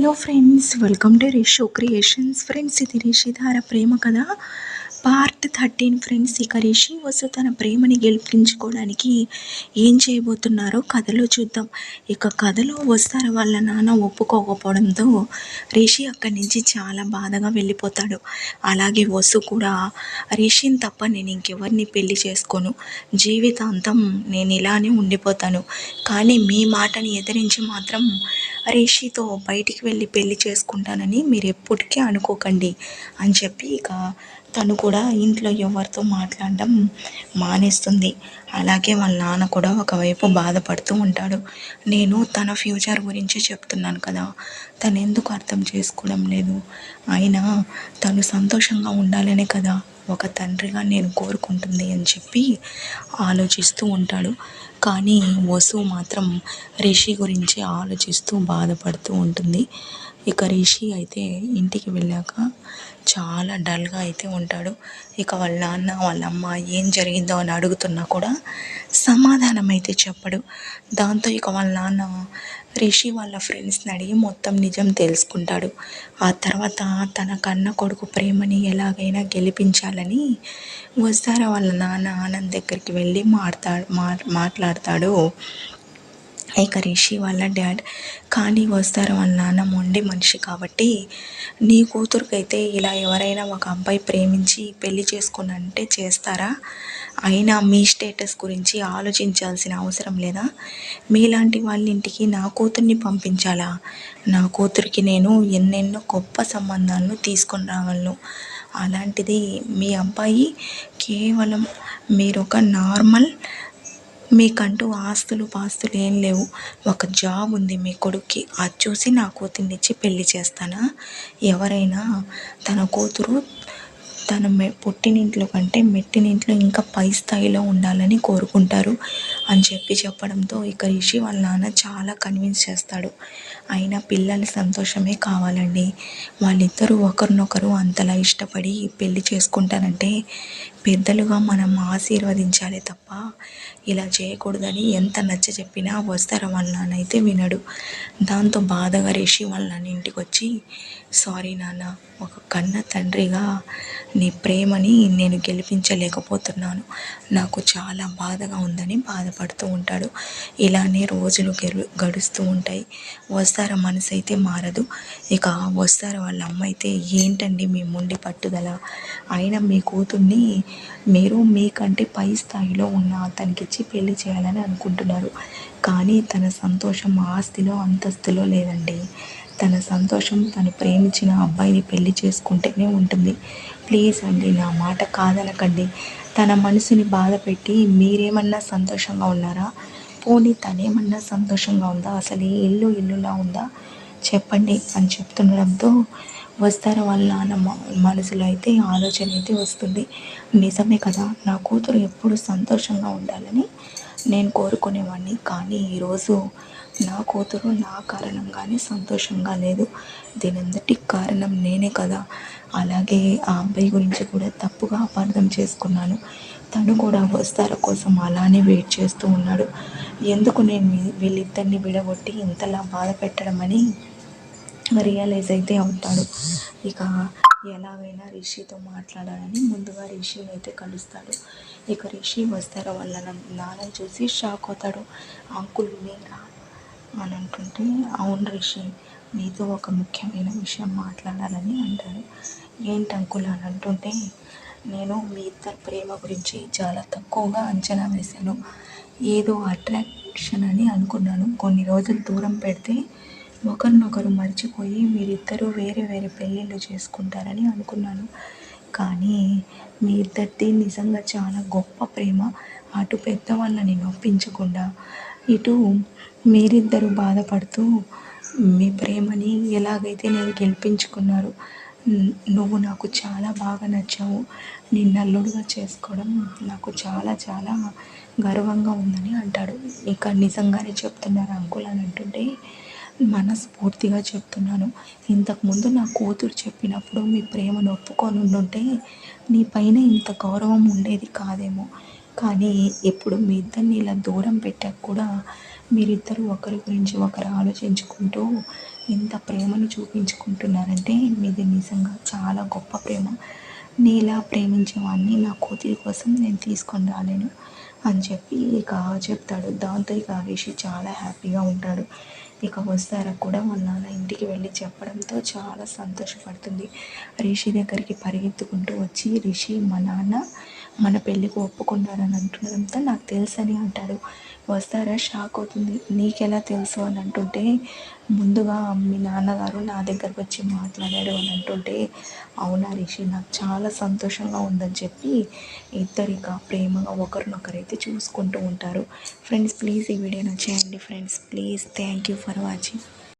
Hello friends welcome to Risho creations friends ఇది రిషిధార ప్రేమ కదా. పార్ట్ థర్టీన్ ఫ్రెండ్స్ ఇక రిషి వసు తన ప్రేమని గెలిపించుకోవడానికి ఏం చేయబోతున్నారో కథలో చూద్దాం. ఇక కథలో వస్తారు వాళ్ళ నాన్న ఒప్పుకోకపోవడంతో రిషి అక్కడి నుంచి చాలా బాధగా వెళ్ళిపోతాడు. అలాగే వసు కూడా రిషిని తప్ప నేను ఇంకెవరిని పెళ్ళి చేసుకోను. జీవితాంతం నేను ఇలానే ఉండిపోతాను. కానీ మీ మాటని ఎదిరించి మాత్రం రిషితో బయటికి వెళ్ళి పెళ్ళి చేసుకుంటానని మీరు ఎప్పటికీ అనుకోకండి అని చెప్పి ఇక తను కూడా ఇంట్లో ఎవరితో మాట్లాడడం మానేస్తుంది. అలాగే వాళ్ళ నాన్న కూడా ఒకవైపు బాధపడుతూ ఉంటాడు. నేను తన ఫ్యూచర్ గురించి చెప్తున్నాను కదా తను ఎందుకు అర్థం చేసుకోవడం లేదు? అయినా తను సంతోషంగా ఉండాలనే కదా ఒక తండ్రిగా నేను కోరుకుంటుంది అని చెప్పి ఆలోచిస్తూ ఉంటాడు. కానీ వసు మాత్రం రిషి గురించి ఆలోచిస్తూ బాధపడుతూ ఉంటుంది. ఇక రిషి అయితే ఇంటికి వెళ్ళాక చాలా డల్గా అయితే ఉంటాడు. ఇక వాళ్ళ నాన్న వాళ్ళ అమ్మ ఏం జరిగిందో అని అడుగుతున్నా కూడా సమాధానం అయితే చెప్పడు. దాంతో ఇక వాళ్ళ నాన్న రిషి వాళ్ళ ఫ్రెండ్స్ని అడిగి మొత్తం నిజం తెలుసుకుంటాడు. ఆ తర్వాత తన కన్న కొడుకు ప్రేమని ఎలాగైనా గెలిపించాలని వస్తారా వాళ్ళ నాన్న ఆనంద్ దగ్గరికి వెళ్ళి మాట్లాడు మాట్లాడతాడు. ఏకరీషి వాళ్ళ డాడ్ కానీ వస్తారు వాళ్ళ నాన్న మొండి మనిషి కాబట్టి నీ కూతురుకైతే ఇలా ఎవరైనా ఒక అబ్బాయి ప్రేమించి పెళ్ళి చేసుకుని అంటే చేస్తారా? అయినా మీ స్టేటస్ గురించి ఆలోచించాల్సిన అవసరం లేదా? మీలాంటి వాళ్ళ ఇంటికి నా కూతుర్ని పంపించాలా? నా కూతురికి నేను ఎన్నెన్నో గొప్ప సంబంధాలను తీసుకొని రాగలను. అలాంటిది మీ అబ్బాయి కేవలం మీరు ఒక నార్మల్ మీకంటూ ఆస్తులు పాస్తులు ఏం లేవు. ఒక జాబ్ ఉంది మీ కొడుక్కి. అది చూసి నా కూతుర్నిచ్చి పెళ్ళి చేస్తానా? ఎవరైనా తన కూతురు తన మె పుట్టినింట్లో కంటే మెట్టినింట్లో ఇంకా పై స్థాయిలో ఉండాలని కోరుకుంటారు అని చెప్పి చెప్పడంతో ఇక రిషి వాళ్ళ నాన్న చాలా కన్విన్స్ చేస్తాడు. అయినా పిల్లల సంతోషమే కావాలండి. వాళ్ళిద్దరూ ఒకరినొకరు అంతలా ఇష్టపడి పెళ్ళి చేసుకుంటారంటే పెద్దలుగా మనం ఆశీర్వదించాలి తప్ప ఇలా చేయకూడదని ఎంత నచ్చ చెప్పినా వస్తారా వాళ్ళ నాన్నైతే అయితే వినడు. దాంతో బాధగా రేషి వాళ్ళ నాన్న ఇంటికి వచ్చి సారీ నాన్న ఒక కన్న తండ్రిగా నీ ప్రేమని నేను గెలిపించలేకపోతున్నాను. నాకు చాలా బాధగా ఉందని బాధపడుతూ ఉంటాడు. ఇలానే రోజులు గెలు గడుస్తూ ఉంటాయి. వస్తార మనసు అయితే మారదు. ఇక వస్తార వాళ్ళ అమ్మ అయితే ఏంటండి మీ ముండి పట్టుదల? అయినా మీ కూతుర్ని మీరు మీకంటే పై స్థాయిలో ఉన్న అతనికి ఇచ్చి పెళ్ళి చేయాలని అనుకుంటున్నారు. కానీ తన సంతోషం ఆస్తిలో అంతస్తులో లేదండి. తన సంతోషం తను ప్రేమించిన అబ్బాయిని పెళ్ళి చేసుకుంటేనే ఉంటుంది. ప్లీజ్ అండి నా మాట కాదనకండి. తన మనసుని బాధ పెట్టి మీరేమన్నా సంతోషంగా ఉన్నారా? పోనీ తనేమన్నా సంతోషంగా ఉందా? అసలు ఈ ఇల్లు ఇల్లులా ఉందా? చెప్పండి అని చెప్తుండడంతో వస్తారు వాళ్ళ నాన్న మనసులో అయితే ఆలోచన అయితే వస్తుంది. నిజమే కదా నా కూతురు ఎప్పుడు సంతోషంగా ఉండాలని నేను కోరుకునేవాడిని కానీ ఈరోజు నా కూతురు నా కారణంగానే సంతోషంగా లేదు. దీనంతటి కారణం నేనే కదా. అలాగే ఆ అబ్బాయి గురించి కూడా తప్పుగా అపార్థం చేసుకున్నాను. తను కూడా వస్తార కోసం అలానే వెయిట్ చేస్తూ ఉన్నాడు. ఎందుకు నేను వీళ్ళిద్దరిని విడగొట్టి ఇంతలా బాధ పెట్టడం అని రియలైజ్ అయితే అవుతాడు. ఇక ఎలాగైనా రిషితో మాట్లాడాలని ముందుగా రిషిని అయితే కలుస్తాడు. ఇక రిషి వస్తారా వాళ్ళ నాన్న చూసి షాక్ అవుతాడు. అంకుల్ మీరా? అని అంటుంటే అవును రిషి మీతో ఒక ముఖ్యమైన విషయం మాట్లాడాలని అంటాడు ఏంటి అంకుల్ అని అంటుంటే నేను మీ ఇద్దరు ప్రేమ గురించి చాలా తక్కువగా అంచనా వేశాను. ఏదో అట్రాక్షన్ అని అనుకున్నాను. కొన్ని రోజులు దూరం పెడితే ఒకరినొకరు మర్చిపోయి మీరిద్దరూ వేరే వేరే పెళ్ళిళ్ళు చేసుకుంటారని అనుకున్నాను. కానీ మీ ఇద్దరిది నిజంగా చాలా గొప్ప ప్రేమ. అటు పెద్దవాళ్ళని నొప్పించకుండా ఇటు మీరిద్దరూ బాధపడుతూ మీ ప్రేమని ఎలాగైతే నేను గెలిపించుకున్నారు నువ్వు నాకు చాలా బాగా నచ్చావు. నిన్ను అల్లుడుగా చేసుకోవడం నాకు చాలా చాలా గర్వంగా ఉందని అంటాడు. ఇక నిజంగానే చెప్తున్నారు అంకుల్ అని అంటుంటే మనస్ఫూర్తిగా చెప్తున్నాను. ఇంతకుముందు నా కూతురు చెప్పినప్పుడు మీ ప్రేమను ఒప్పుకొని ఉండుంటే నీ పైన ఇంత గౌరవం ఉండేది కాదేమో. కానీ ఇప్పుడు మీ ఇద్దరిని ఇలా దూరం పెట్టాక కూడా మీరిద్దరూ ఒకరి గురించి ఒకరు ఆలోచించుకుంటూ ఎంత ప్రేమను చూపించుకుంటున్నారంటే మీది నిజంగా చాలా గొప్ప ప్రేమ. నీలా ప్రేమించేవాడిని నా కూతురి కోసం నేను తీసుకొని రాలేను. అని చెప్పి ఇక చెప్తాడు. దాంతో ఇక రిషి చాలా హ్యాపీగా ఉంటాడు. ఇక వస్తారా కూడా వాళ్ళ నాన్న ఇంటికి వెళ్ళి చెప్పడంతో చాలా సంతోషపడుతుంది. రిషి దగ్గరికి పరిగెత్తుకుంటూ వచ్చి రిషి మా నాన్న మన పెళ్ళికి ఒప్పుకున్నారని అంటున్నదంతా నాకు తెలుసని అంటాడు. వస్తారా? షాక్ అవుతుంది. నీకెలా తెలుసు అని అంటుంటే ముందుగా మీ నాన్నగారు నా దగ్గరకు వచ్చి మాట్లాడాడు అని అంటుంటే అవునా రిషి నాకు చాలా సంతోషంగా ఉందని చెప్పి ఇద్దరిక ప్రేమగా ఒకరినొకరైతే చూసుకుంటూ ఉంటారు. ఫ్రెండ్స్ ప్లీజ్ ఈ video నచ్చేయండి. Friends please thank you for watching.